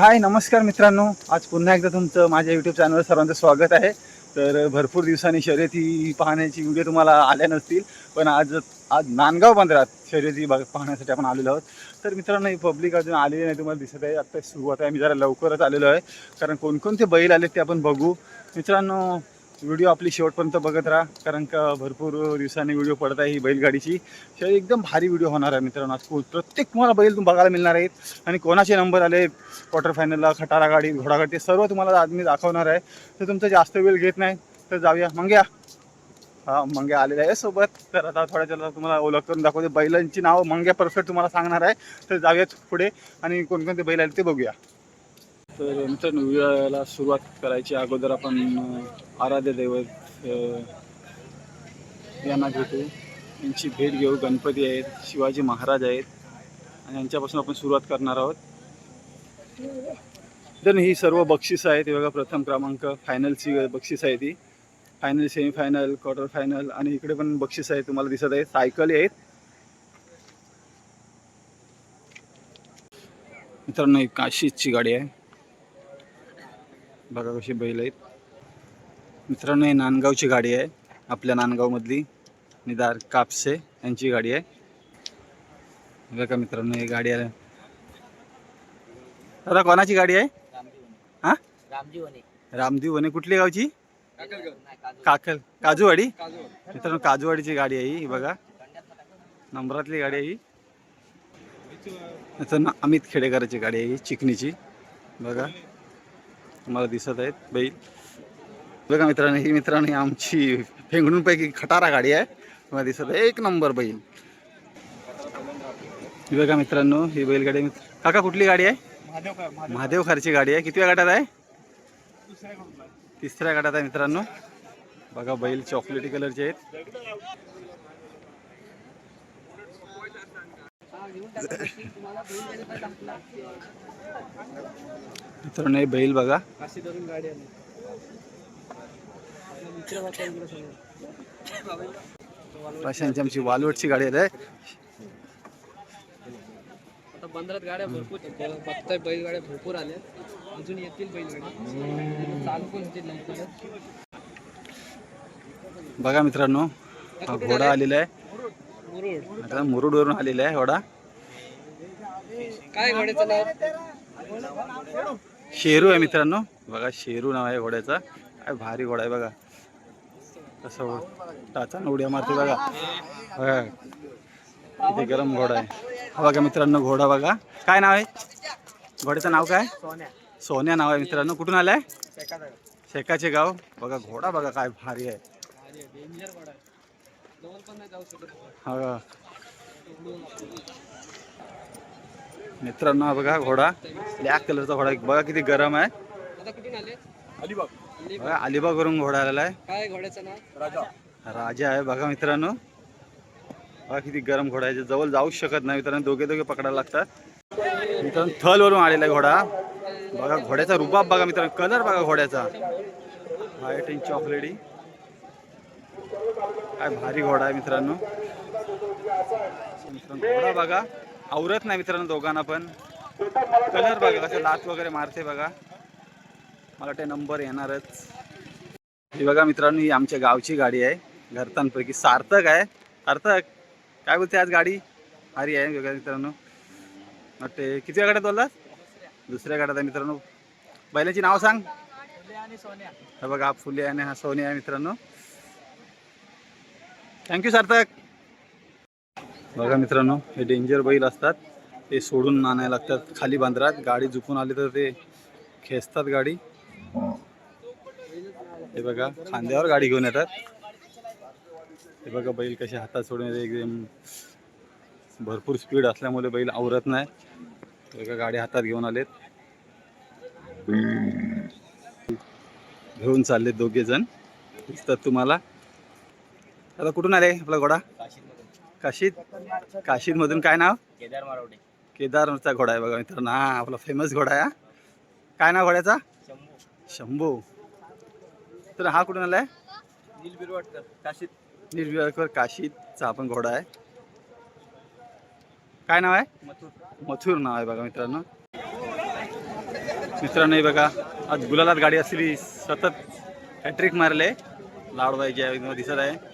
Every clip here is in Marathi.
हाय नमस्कार मित्रांनो. आज पुन्हा एकदा तुमचं माझ्या यूट्यूब चॅनलवर सर्वांचं स्वागत आहे. तर भरपूर दिवसांनी शर्यती पाहण्याची व्हिडिओ तुम्हाला आल्या नसतील पण आज आज नांदगाव बंदरात शर्यती बघ पाहण्यासाठी आपण आलेलो आहोत. तर मित्रांनो ही पब्लिक अजून आलेली नाही तुम्हाला दिसत आहे. आत्ता सुरुवात आहे मी जरा लवकरच आलेलो आहे. कारण कोणकोणते बैल आले ते आपण बघू. मित्रांनो व्हिडिओ आपली शेवटपर्यंत बघत राहा कारण का भरपूर दिवसांनी व्हिडिओ पडत आहे ही बैलगाडीची. तर एकदम भारी व्हिडिओ होणार आहे मित्रांनो आज. प्रत्येक तुम्हाला बैल तुम्ही बघायला मिळणार आहेत. आणि कोणाचे नंबर आले क्वार्टर फायनलला खटारा गाडी घोडागाडी ते सर्व तुम्हाला आज मी दाखवणार आहे. तर तुमचा जास्त वेळ घेत नाही तर जाऊया. मंग्या. हा मंग्या आलेला आहे सोबत. तर आता थोड्या वेळाला तुम्हाला ओळख करून दाखवते. बैलांची नाव मंग्या परफेक्ट तुम्हाला सांगणार आहे. तर जाऊयात पुढे. आणि कोणकोणते बैल आले ते बघूया. तर मित्रांनो व्हिडिओला सुरुवात करायची अगोदर आपण आराध्य दैवत यांना भेटू. यांची भेट घेऊ. गणपती आहेत शिवाजी महाराज आहेत आणि यांच्यापासून आपण सुरुवात करणार आहोत. तर ही सर्व बक्षीस आहेत. बघा प्रथम क्रमांक फायनलची बक्षीस आहे ती. फायनल सेमीफायनल क्वार्टर फायनल आणि इकडे पण बक्षीस आहे तुम्हाला दिसत आहे सायकल आहेत. मित्रांनो ही काशीची गाडी आहे. बघा कशी बैल आहेत. मित्रांनो ही नांदगावची गाडी आहे. आपल्या नांदगावमधली निदार कापसे यांची गाडी आहे. बघा मित्रांनो ही गाडी आहे. दादा कोणाची गाडी आहे? हा? रामजीवने. रामदेव वने कुठली गावची? काकल. काजूवाडी? मित्रांनो काजूवाडीची गाडी आहे ही बघा. नंबरातली गाडी आहे ही. मित्रांनो अमित खेडेकराची गाडी आहे ही चिकनीची बघा. तुम्हाला दिसत आहेत. बैल बघा मित्रांनो ही मित्रांनो आमची फेंगणूंपैकी खटारा गाडी आहे. तुम्हाला दिसत आहे. एक नंबर बैल. ही बघा मित्रांनो ही बैलगाडी काका कुठली गाडी आहे? महादेव खारची गाडी आहे. कितव्या गटात आहे? तिसऱ्या गटात आहे मित्रांनो. बघा बैल चॉकलेटी कलरचे आहेत. मित्रांनो बैल बघा. अशांची आमची वालवटची गाडी आहे आता बंदरात गाड्या भरपूर. बघताय बैलगाड्या भरपूर आल्या. अजून येतील बैलगाड्या चालू पण होतील लवकर बघा मित्रांनो हा घोडा आलेला आहे. मुरुड. मुरुडवरून आलेला आहे घोडा. काय गाड्याचं नाव? शेरू आहे मित्रांनो. बघा शेरू नाव आहे घोड्याचा. काय भारी घोडा आहे बघा. कसं टाचा उड्या मारते बघा. बघा. किती गरम घोडा आहे. हा बघा मित्रांनो घोडा बघा. काय नाव आहे? घोड्याचं नाव काय? सोन्या. सोन्या नाव आहे मित्रांनो. कुठून आलाय? शेकाचा शेकाचे गाव. बघा घोडा बघा काय भारी आहे. हा. मित्रांनो हा बघा घोडा. ब्लॅक कलरचा घोडा. बघा किती गरम आहे. आले? अलिबाग. बघा अलिबागवरून घोडा आलेला आहे. काय घोड्याचं नाव? राजा. राजा आहे बघा मित्रांनो. बघा किती गरम घोडा आहे. जवळ जाऊच शकत नाही मित्रांनो. दोघे दोघे पकडायला लागतात. मित्रांनो थलवरून आलेला आहे घोडा. बघा घोड्याचा रुबाब बघा मित्रांनो. कलर बघा घोड्याचा. व्हाईट अँड चॉकलेटी काय भारी घोडा आहे मित्रांनो. मित्रांनो घोडा बघा. आवरत नाही मित्रांनो दोघांना पण. कलर बघा कसं लात वगैरे मारते बघा. मला वाटतं नंबर येणारच. ही बघा मित्रांनो ही आमच्या गावची गाडी आहे. घरतांपैकी सार्थक आहे. सार्थक काय बोलते आज गाडी? भारी आहे बघा मित्रांनो. वाटते किती गाड्यात बोललास? दुसऱ्या गाड्यात आहे मित्रांनो. बैलाची नाव सांग. आणि सोन्या बघा फुले आणि हा सोने आहे मित्रांनो. Thank you Sarthak. बघा मित्रांनो हे डेंजर बैल असतात. ते सोडून आणायला लागतात खाली बांधरात गाडी झुकून आली तर ते खेचतात गाडी. हे बघा खांद्यावर गाडी घेऊन येतात. हे बघा बैल कसे हातात सोडून येते एकदम भरपूर स्पीड असल्यामुळे बैल आवरत नाही. बघा गाडी हातात घेऊन आलेत. घेऊन चालले दोघे जण. दिसतात तुम्हाला. आता कुठून आले आपला घोडा? काशीद काशीद मधून काय नाव? केदार मारवडे. केदारचा घोडा आहे बघा मित्रांनो. हा आपला फेमस घोडा आहे हा. काय नाव घोड्याचा? शंभू. शंभू. तर हा कुठून आलाय? नील बिरवाडकर काशीत. निर्विवाकर काशीदचा आपण घोडा आहे. काय नाव आहे? मथुर. मथुर नाव आहे बघा मित्रांनो. मित्रांनो हे बघा आज गुलालात गाडी असलेली सतत हॅट्रिक मारले. लाडवायची आहे दिसत आहे.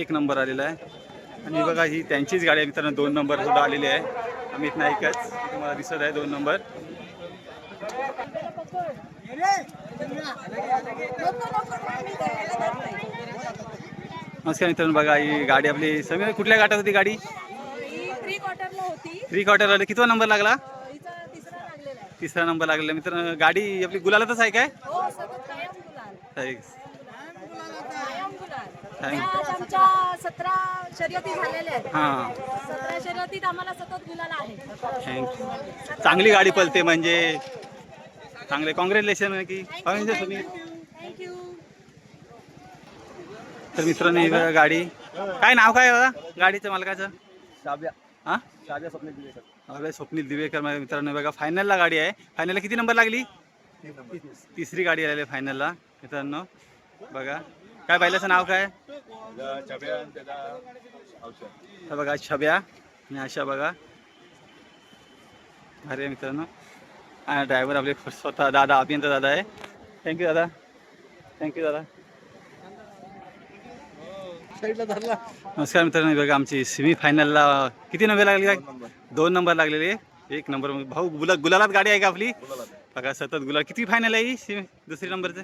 एक नंबर आलेला आहे. आणि हे बघा ही त्यांचीच गाडी आहे मित्रांनो. दोन नंबर सुद्धा आलेली आहे. अमित नाईकच. तुम्हाला दिसत आहे दोन नंबर. नमस्कार मित्रांनो बघा ही गाडी आपली समीर कुठल्या गाठात होती गाडी? क्वार्टरला थ्री क्वार्टर आले. कितवा नंबर लागला? तिसरा नंबर लागलेला मित्रांनो गाडी आपली गुलालातच आहे काय हो सतत कायम गुलाल Thanks. कायम गुलाल Thank त्या आज आमच्या सतरा शर्यती झालेल्या आहेत. हां. सतरा शर्यतीत आम्हाला सतत गुलाल आहे थँक चांगली गाडी पलते म्हणजे. चांगले कॉंग्रॅच्युलेशन की. कॉंग्रॅच्युलेशन तुम्ही. थँक्यू तर मित्रांनो ही बघा गाडी. काय नाव काय बघा गाडीचं मालकाचं? शाब्या हां? शाब्या स्वप्न दिवेकर. अरे स्वप्नील दिवेकर माझ्या मित्रांनो बघा फायनलला गाडी आहे. फायनलला किती नंबर लागली? तिसरी गाडी आलेली फायनलला मित्रांनो बघा. काय बैलाचं नाव काय? हा बघा छब्या आणि अशा बघा. अरे मित्रांनो हा ड्रायव्हर आपले स्वतः दादा अभियंता दादा आहे. थँक्यू दादा. थँक्यू दादा. नमस्कार मित्रांनो बघा आमची सेमी फायनलला किती नंबर लागली काय? दोन नंबर लागलेले. एक नंबर भाऊ गुला गुलालात गाडी आहे का आपली? बघा सतत गुलाल. किती फायनल आहे ही? सेमी दुसरी नंबरचं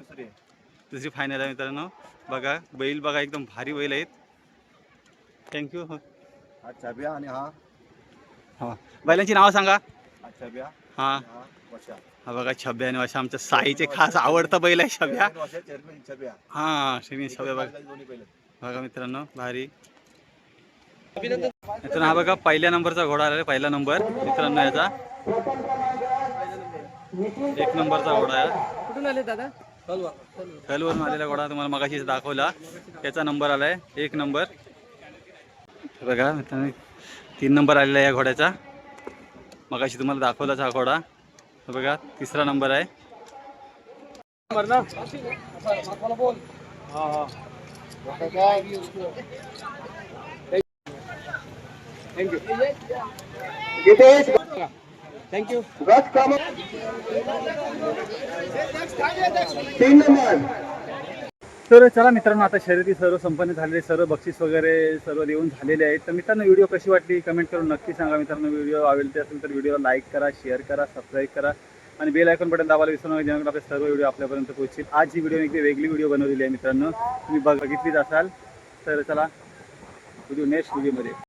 दुसरी फायनल आहे मित्रांनो. बघा बैल बघा एकदम भारी बैल आहेत. थँक्यू हा छाब्या आणि हा? हा. बैलांची नावं सांगा. हा छाब्या हां. हा वशा. हा बघा छब्या आणि अशा आमच्या साईचे खास आवडता बैल आहे छब्या. वशा चेअरमॅन छाब्या. हां सेमी छब्या बघा. दोन्ही बघा मित्रांनो भारी. मित्रांनो हा बघा पहिल्या नंबरचा घोडा आलेला आहे, पहिला नंबर. मित्रांनो याचा. एक नंबरचा घोडा आहे कुठून आले दादा? हलवा आलेला घोडा तुम्हाला मगाशीच दाखवला. त्याचा नंबर आलाय एक नंबर. बघा मित्रांनो तीन नंबर आलेला आहे या घोड्याचा. मगाशी तुम्हाला दाखवलाच हा घोडा. बघा तिसरा नंबर आहे. थँक्यू बोल हा हा थँक्यू थँक्यू तर चला मित्रांनो आता शर्यती सर्व संपन्न झालेले सर्व बक्षीस वगैरे सर्व देऊन झालेले आहेत. तर मित्रांनो व्हिडिओ कशी वाटली? कमेंट करून नक्की सांगा मित्रांनो. व्हिडिओ आवडते असेल तर व्हिडिओला लाईक करा शेअर करा सबस्क्राईब करा आणि बेल आयकॉन बटन दाबायला विसरू नका जेणेकरून आपले सर्व व्हिडिओ आपल्यापर्यंत पोहोचतील. आज ही व्हिडिओ एक वेगळी व्हिडिओ बनवलेली आहे मित्रांनो. तुम्ही बघ बघितलीच असाल. तर चला व्हिडिओ नेक्स्ट व्हिडिओमध्ये